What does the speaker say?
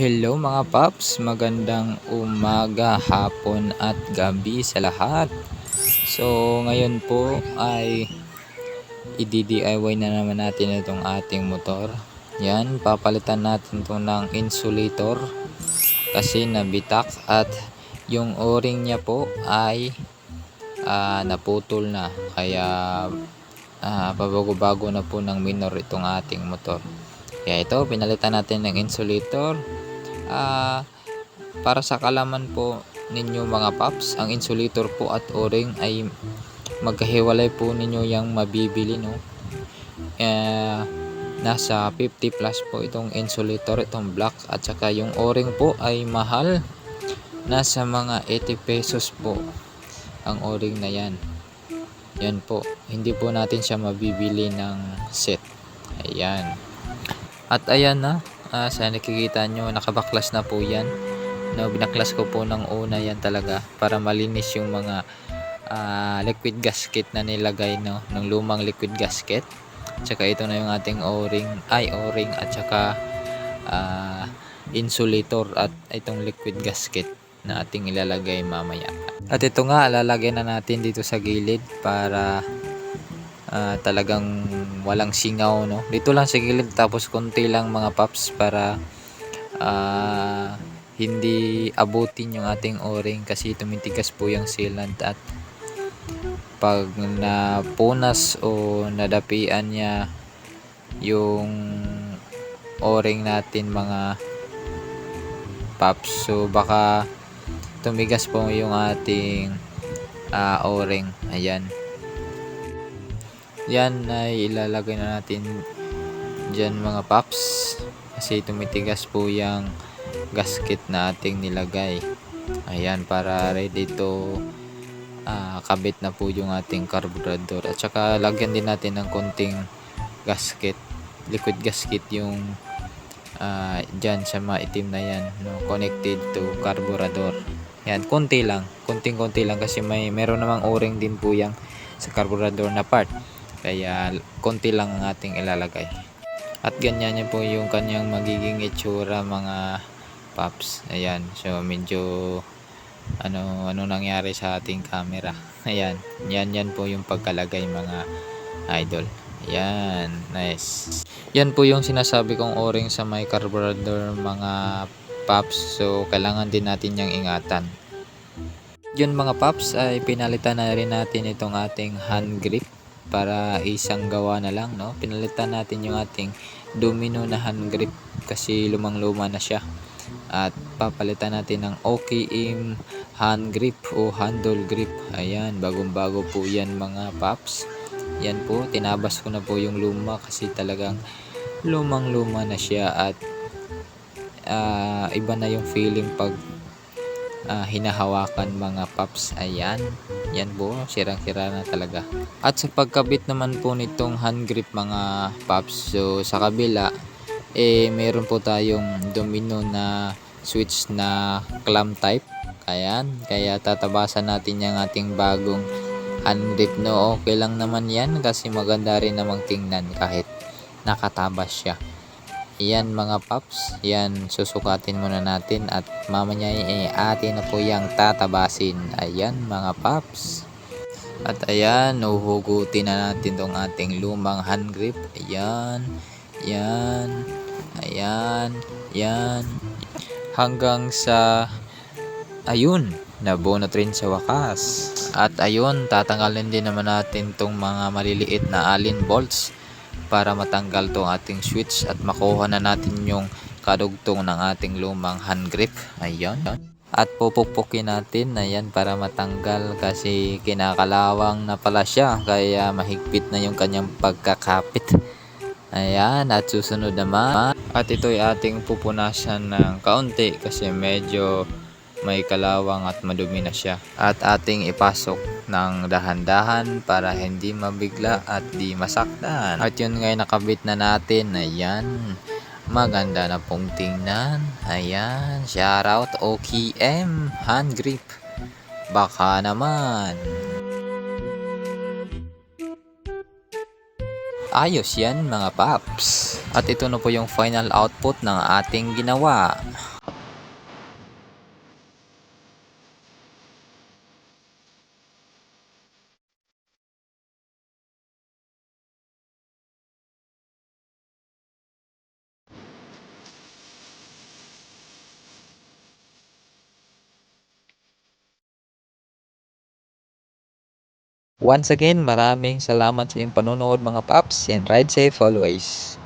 Hello mga paps, magandang umaga, hapon at gabi sa lahat. So ngayon po ay i-DIY na naman natin itong ating motor. Yan, papalitan natin to ng insulator kasi nabitak at yung o-ring niya po ay ah, naputol na kaya ah, pabago-bago na po ng minor itong ating motor. Kaya ito, pinalitan natin ng insulator. Ah, para sa kalaman po ninyo mga paps, ang insulator po at o-ring ay magkahiwalay po ninyo yung mabibili no. Eh, nasa 50 plus po itong insulator, itong black at saka yung o-ring po ay mahal. Nasa mga 80 pesos po ang o-ring na yan. Yan po, hindi po natin siya mabibili ng set. Ayan. At ayan na, ah, sa nakikita nyo, nakabaklas na po yan. No, binaklas ko po ng una yan talaga para malinis yung mga ah, liquid gasket na nilagay no, ng lumang liquid gasket. Tsaka ito na yung ating o-ring, ay o-ring at saka ah, insulator at itong liquid gasket na ating ilalagay mamaya. At ito nga, lalagay na natin dito sa gilid para ah, talagang walang singaw no? Dito lang sa gilid tapos konti lang mga paps para ah, hindi abutin yung ating o-ring kasi tumitigas po yung sealant at pag napunas o nadapian niya yung o-ring natin mga paps so baka tumigas po yung ating ah, o-ring. Ayan yan ay ilalagay na natin dyan mga paps. Kasi tumitigas po yung gasket na ating nilagay. Ayan para ready to ah, kabit na po yung ating carburetor. At saka lagyan din natin ng konting gasket liquid gasket yung ah, dyan sa maitim na yan no, connected to carburetor. Yan konti lang. Konting konti lang kasi may meron namang o-ring din po yung sa carburetor na part kaya konti lang ang ating ilalagay. At ganyan yan po yung kanyang magiging itsura mga paps. Ayan. So medyo ano ano nangyari sa ating camera. Ayan. Yan yan po yung pagkalagay mga idol. Ayan. Nice. Yan po yung sinasabi kong o-ring sa may carburetor mga paps. So kailangan din natin yung ingatan. Yun mga paps ay pinalitan na rin natin itong ating hand grip para isang gawa na lang no? Pinalitan natin yung ating domino na hand grip kasi lumang luma na siya. At papalitan natin ng OKM hand grip o handle grip. Ayan bagong bago po yan mga paps. Yan po tinabas ko na po yung luma kasi talagang lumang luma na siya at ah, iba na yung feeling pag ah, hinahawakan mga paps ayan. Yan po sirang sira na talaga. At sa pagkabit naman po nitong hand grip mga paps so sa kabila eh meron po tayong domino na switch na clamp type. Ayan. Kaya tatabasan natin yung ating bagong hand grip no? Okay lang naman yan kasi maganda rin namang tingnan kahit nakatabas siya yan mga paps, yan susukatin muna natin at mamaya eh atin na po yung tatabasin. Ayan mga paps. At ayan, uhugutin na natin tong ating lumang hand grip. Ayan, yan, ayan, yan. Hanggang sa, ayun, nabunot rin sa wakas. At ayun, tatanggalin din naman natin tong mga maliliit na allen bolts para matanggal tong ating switch at makuha na natin yung kadugtong ng ating lumang hand grip. Ayan. At pupukpukin natin na yan para matanggal kasi kinakalawang na pala siya kaya mahigpit na yung kanyang pagkakapit. Ayan, at susunod naman. At ito ay ating pupunasan ng kaunti kasi medyo may kalawang at madumi na siya. At ating ipasok ng dahan-dahan para hindi mabigla at di masaktan. At yun ngay nakabit na natin. Ayan. Maganda na pong tingnan. Ayan. Shoutout OKM. Hand grip. Baka naman. Ayos yan mga paps. At ito na po yung final output ng ating ginawa. Once again, maraming salamat sa iyong panonood mga paps and ride safe always.